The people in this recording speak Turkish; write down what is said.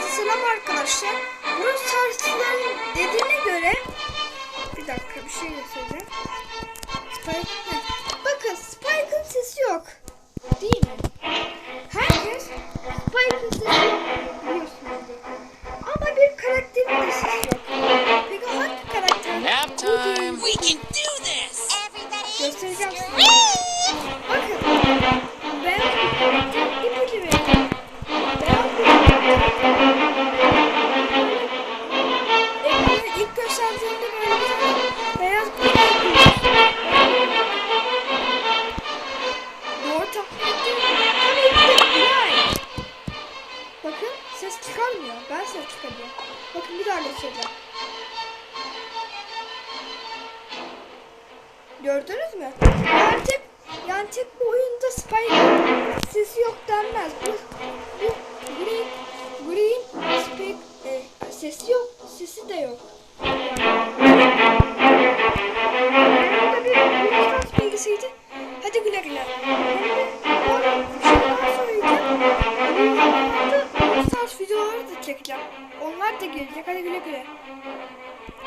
Selam arkadaşlar. Burası sarsıların dediğine göre bir dakika bir şey göstereceğim. Spike, bakın Spike'ın sesi yok. Değil mi? Herkes Spike'ın sesi yok biliyorsunuz. Ama bir karakterin de sesi yok. Peki hangi karakter? Nap time. We can do this! Göstereceğim size. Bakın ses çıkarmıyor. Ben ses çıkarıyorum. Bakın bir daha göstereceğim. Gördünüz mü? Yani tek, yani tek bu oyunda Spike'ın sesi yok denmez. Bu, bu Green, Green Spike e, sesi yok, sesi de yok. Çekeceğim. Onlar da gelecek. Hadi güle güle.